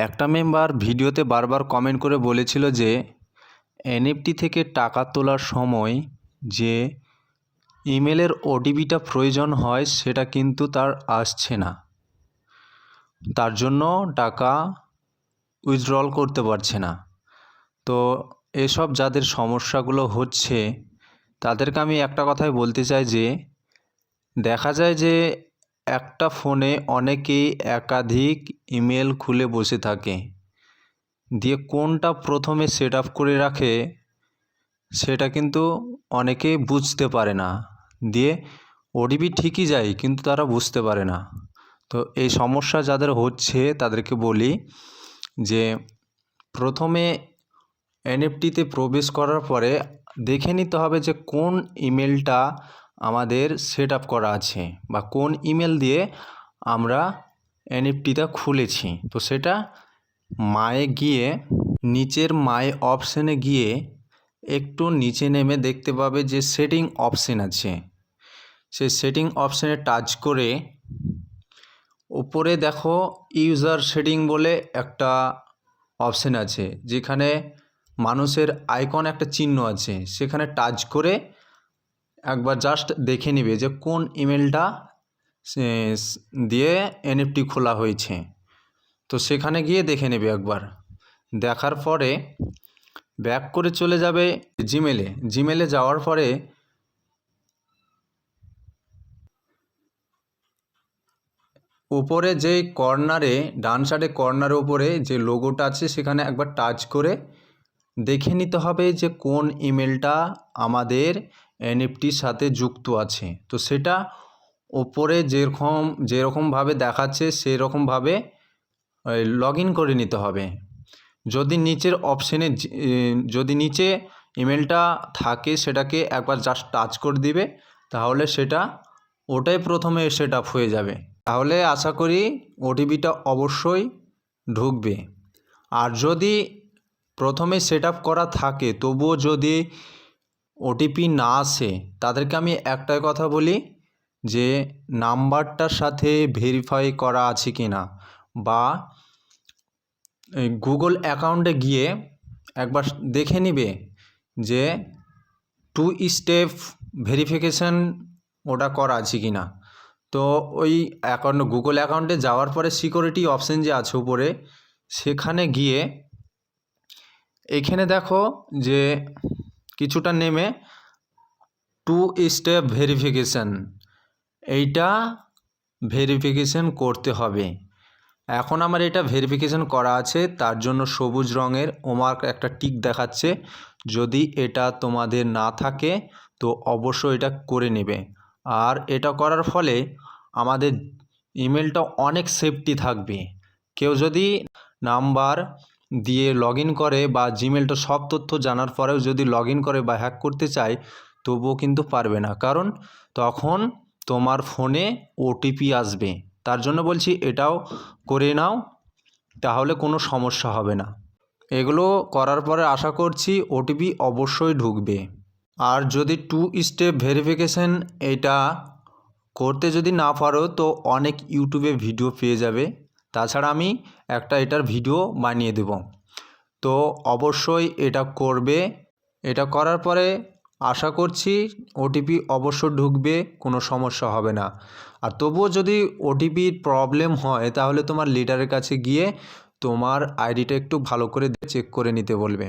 একটা মেম্বার ভিডিওতে বারবার কমেন্ট করে বলেছিল যে এনএফটি থেকে টাকা তোলার সময় যে ইমেলের ওটিপিটা প্রয়োজন হয়, সেটা কিন্তু তার আসছে না। তার জন্য টাকা উইথড্রল করতে পারছে না। তো এসব যাদের সমস্যাগুলো হচ্ছে, তাদেরকে আমি একটা কথাই বলতে চাই যে, দেখা যায় যে একটা ফোনে অনেকেই একাধিক ইমেল খুলে বসে থাকে। দিয়ে কোনটা প্রথমে সেট আপ করে রাখে, সেটা কিন্তু অনেকেই বুঝতে পারে না। দিয়ে ওটিপি ঠিকই যায়, কিন্তু তারা বুঝতে পারে না। তো এই সমস্যা যাদের হচ্ছে, তাদেরকে বলি যে, প্রথমে এনএফটিতে প্রবেশ করার পরে দেখে নিতে হবে যে, কোন ইমেলটা আমাদের সেট আপ করা আছে বা কোন ইমেল দিয়ে আমরা এনএফটিটা খুলেছি। তো সেটা মায়ে গিয়ে, নিচের মাই অপশানে গিয়ে একটু নিচে নেমে দেখতে পাবে যে সেটিং অপশান আছে। সেই সেটিং অপশানে টাচ করে উপরে দেখো ইউজার সেটিং বলে একটা অপশান আছে, যেখানে মানুষের আইকন একটা চিহ্ন আছে। সেখানে টাচ করে একবার জাস্ট দেখে নেবে যে কোন ইমেলটা দিয়ে এনএফটি খোলা হয়েছে। তো সেখানে গিয়ে দেখে নেবে একবার। দেখার পরে ব্যাক করে চলে যাবে জিমেলে জিমেলে যাওয়ার পরে উপরে যে কর্নারে ডান সাইডে কর্নারের উপরে যে লোগোটা আছে, সেখানে একবার টাচ করে দেখে নিতে হবে যে কোন ইমেলটা আমাদের এনএফটির সাথে যুক্ত আছে। তো সেটা ওপরে যেরকম, যেরকমভাবে দেখাচ্ছে, সেরকমভাবে লগ ইন করে নিতে হবে। যদি নিচের অপশানে যদি নিচে ইমেলটা থাকে, সেটাকে একবার জাস্ট টাচ করে দিবে, তাহলে সেটা ওটাই প্রথমে সেট আপ হয়ে যাবে। তাহলে আশা করি ওটিপিটা অবশ্যই ঢুকবে। আর যদি প্রথমে সেট করা থাকে, তবুও যদি ওটিপি না আসে, তাদেরকে আমি একটাই কথা বলি যে নাম্বারটার সাথে ভেরিফাই করা আছে কি না বা গুগল অ্যাকাউন্টে গিয়ে একবার দেখে নিবে যে টু স্টেপ ভেরিফিকেশান ওটা করা আছে কি না তো ওই অ্যাকাউন্ট গুগল অ্যাকাউন্টে যাওয়ার পরে সিকিউরিটি অপশান যে আছে উপরে, সেখানে গিয়ে এখানে দেখো যে কিছুটা নেমে টু স্টেপ ভেরিফিকেশান এইটা ভেরিফিকেশান করতে হবে। এখন আমার এটা ভেরিফিকেশান করা আছে, তার জন্য সবুজ রঙের ওমার্ক একটা টিক দেখাচ্ছে। যদি এটা তোমাদের না থাকে, তো অবশ্যই এটা করে নেবে। আর এটা করার ফলে আমাদের ইমেলটা অনেক সেফটি থাকবে। কেউ যদি নাম্বার দিয়ে লগ করে বা জিমেলটা সব তথ্য জানার পরেও যদি লগ করে বা হ্যাক করতে চায়, তবুও কিন্তু পারবে না। কারণ তখন তোমার ফোনে ওটিপি আসবে। তার জন্য বলছি এটাও করে নাও, তাহলে কোনো সমস্যা হবে না। এগুলো করার পরে আশা করছি ওটিপি অবশ্যই ঢুকবে। আর যদি টু স্টেপ ভেরিফিকেশান এটা করতে যদি না পারো, তো অনেক ইউটিউবে ভিডিও পেয়ে যাবে। তাছাড়া আমি একটা এটার ভিডিও বানিয়ে দেব। তো অবশ্যই এটা করবে। এটা করার পরে আশা করছি ওটিপি অবশ্য ঢুকবে, কোনো সমস্যা হবে না। আর তবুও যদি ওটিপির প্রবলেম হয়, তাহলে তোমার লিডারের কাছে গিয়ে তোমার আইডিটা একটু ভালো করে চেক করে নিতে বলবে।